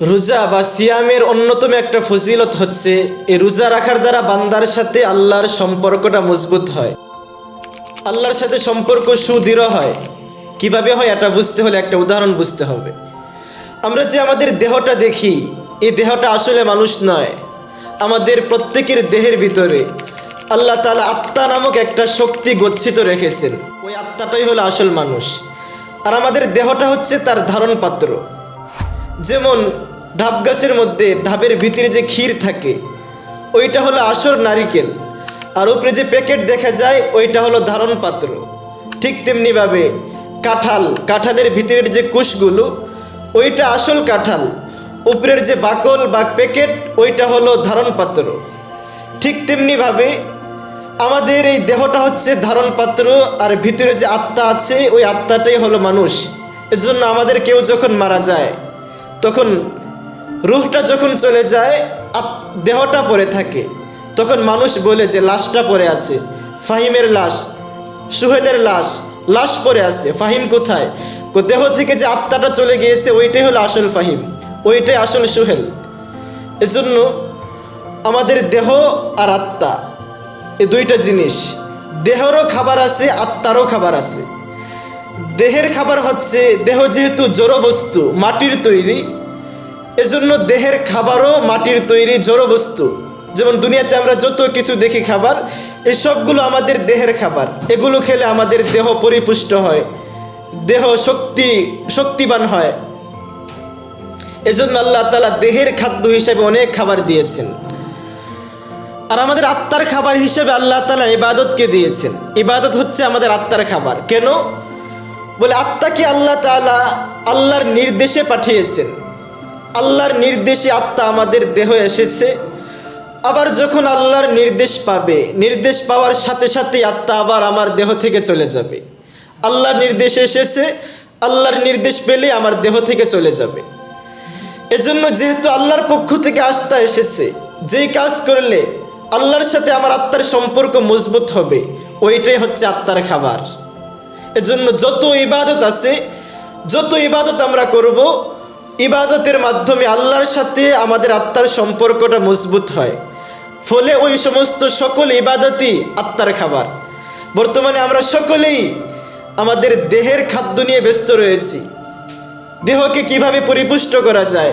রোজা বা সিয়ামের অন্যতম একটা ফজিলত হচ্ছে এই রোজা রাখার দ্বারা বান্দার সাথে আল্লাহর সম্পর্কটা মজবুত হয়। আল্লাহর সাথে সম্পর্ক সুদৃঢ় হয়। কীভাবে হয় এটা বুঝতে হলে একটা উদাহরণ বুঝতে হবে। আমরা যে আমাদের দেহটা দেখি, এই দেহটা আসলে মানুষ নয়। আমাদের প্রত্যেকের দেহের ভিতরে আল্লাহ তালা আত্মা নামক একটা শক্তি গচ্ছিত রেখেছেন। ওই আত্মাটাই হলো আসল মানুষ। আর আমাদের দেহটা হচ্ছে তার ধারণ পাত্র যেমন ঢাব গাছের মধ্যে ঢাবের ভিতরে যে ক্ষীর থাকে, ওইটা হলো আসর নারিকেল। আর উপরে যে প্যাকেট দেখা যায়, ওইটা হলো ধারণ পাত্র। ঠিক তেমনিভাবে কাঁঠাল, কাঁঠালের ভিতরের যে কুশগুলো, ওইটা আসল কাঁঠাল। উপরের যে বাকল বা প্যাকেট, ওইটা হলো ধারণ পাত্র। ঠিক তেমনিভাবে আমাদের এই দেহটা হচ্ছে ধারণ পাত্র, আর ভিতরে যে আত্মা আছে, ওই আত্মাটাই হলো মানুষ। এজন্য আমাদের কেউ যখন মারা যায়, তখন রুহটা যখন চলে যায় দেহটা পড়ে থাকে। তখন মানুষ বলে যে, লাশটা পড়ে আছে। ফাহিমের লাশ, সুহেলের লাশ লাশ পড়ে আছে। ফাহিম কোথায়? দেহ থেকে যে আত্মাটা চলে গিয়েছে, ওইটাই হলো আসল ফাহিম। ওইটাই আসল সুহেল। এজন্য আমাদের দেহ আর আত্মা এই দুইটা জিনিস। দেহেরও খাবার আছে, আত্মারও খাবার আছে। দেহের খাবার হচ্ছে, দেহ যেহেতু জড় বস্তু মাটির তৈরি এজন্য দেহের খাবারও মাটির তৈরি জড় বস্তু। যেমন দুনিয়াতে আমরা যত কিছু দেখি খাবার, এই সবগুলো আমাদের দেহের খাবার। এগুলো খেলে আমাদের দেহ পরিপুষ্ট হয়, দেহ শক্তি, শক্তিবান হয়। এজন্য আল্লাহ তালা দেহের খাদ্য হিসেবে অনেক খাবার দিয়েছেন। আর আমাদের আত্মার খাবার হিসেবে আল্লাহ তালা ইবাদতকে দিয়েছেন। ইবাদত হচ্ছে আমাদের আত্মার খাবার। কেন? বলে আত্মাকে আল্লাহ তালা আল্লাহর নির্দেশে পাঠিয়েছেন। আল্লাহর নির্দেশে আত্মা আমাদের দেহ এসেছে। আবার যখন আল্লাহর নির্দেশ পাবে, নির্দেশ পাওয়ার সাথে সাথে আত্মা আবার আমার দেহ থেকে চলে যাবে। আল্লাহর নির্দেশ এসেছে, আল্লাহর নির্দেশ পেলে আমার দেহ থেকে চলে যাবে। এজন্য যেহেতু আল্লাহর পক্ষ থেকে আস্থা এসেছে, যেই কাজ করলে আল্লাহর সাথে আমার আত্মার সম্পর্ক মজবুত হবে, ওইটাই হচ্ছে আত্মার খাবার। এজন্য যত ইবাদত আছে, যত ইবাদত আমরা করব ইবাদতের মাধ্যমে আল্লাহর সাথে আমাদের আত্মার সম্পর্কটা মজবুত হয়। ফলে ওই সমস্ত সকল ইবাদতই আত্মার খাবার। বর্তমানে আমরা সকলেই আমাদের দেহের খাদ্য নিয়ে ব্যস্ত রয়েছি। দেহকে কীভাবে পরিপুষ্ট করা যায়,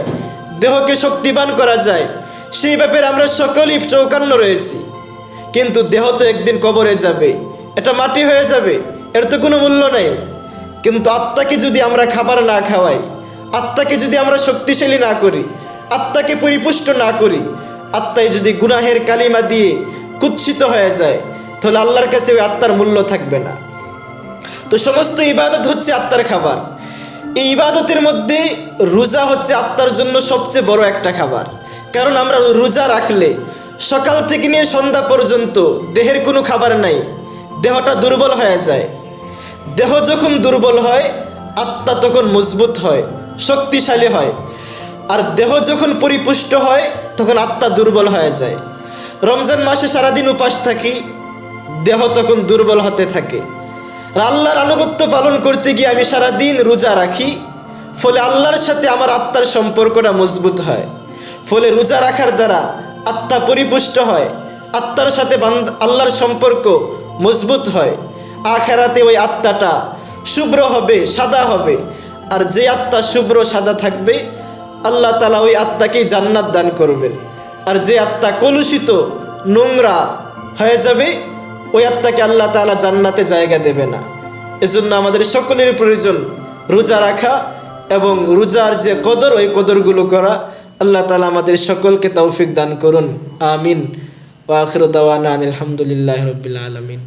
দেহকে শক্তিবান করা যায়, সেই ব্যাপারে আমরা সকলেই চৌকান্ন রয়েছি। কিন্তু দেহ তো একদিন কবরে যাবে, এটা মাটি হয়ে যাবে, এর তো কোনো মূল্য নেই। কিন্তু আত্মাকে যদি আমরা খাবার না খাওয়াই আত্মাকে যদি আমরা শক্তিশালী না করি, আত্মাকে পরিপুষ্ট না করি আত্মায় যদি গুনাহের কালিমা দিয়ে কুৎসিত হয়ে যায়, তাহলে আল্লাহর কাছে ওই আত্মার মূল্য থাকবে না। তো সমস্ত ইবাদত হচ্ছে আত্মার খাবার। এই ইবাদতের মধ্যে রোজা হচ্ছে আত্মার জন্য সবচেয়ে বড় একটা খাবার। কারণ আমরা রোজা রাখলে সকাল থেকে নিয়ে সন্ধ্যা পর্যন্ত দেহের কোনো খাবার নাই, দেহটা দুর্বল হয়ে যায়। দেহ যখন দুর্বল হয়, আত্মা তখন মজবুত হয়। শক্তিশালী হয়। আর দেহ যখন পরিপুষ্ট হয়, তখন আত্মা দুর্বল হয়ে যায়। রমজান মাসে সারাদিন উপাস থাকি, দেহ তখন দুর্বল হতে থাকে। আর আল্লাহর আনুগত্য পালন করতে গিয়ে আমি সারা দিন রোজা রাখি, ফলে আল্লাহর সাথে আমার আত্মার সম্পর্কটা মজবুত হয়। ফলে রোজা রাখার দ্বারা আত্মা পরিপুষ্ট হয়, আত্মার সাথে আল্লাহর সম্পর্ক মজবুত হয়। আখেরাতে ওই আত্মাটা শুভ্র হবে, সাদা হবে। আর যে আত্মা শুভ্র সাদা থাকবে, আল্লাহ তালা ওই আত্মাকেই জান্নাত দান করবেন। আর যে আত্মা কলুষিত, নোংরা হয়ে যাবে, ওই আত্মাকে আল্লাহ তালা জান্নাতে জায়গা দেবে না। এজন্য আমাদের সকলের প্রয়োজন রোজা রাখা এবং রোজার যে কদর, ওই কদরগুলো করা। আল্লাহ তালা আমাদের সকলকে তৌফিক দান করুন। আমিন। ওয়াখির দাওয়ানা আলহামদুলিল্লাহ রবিল আলমিন।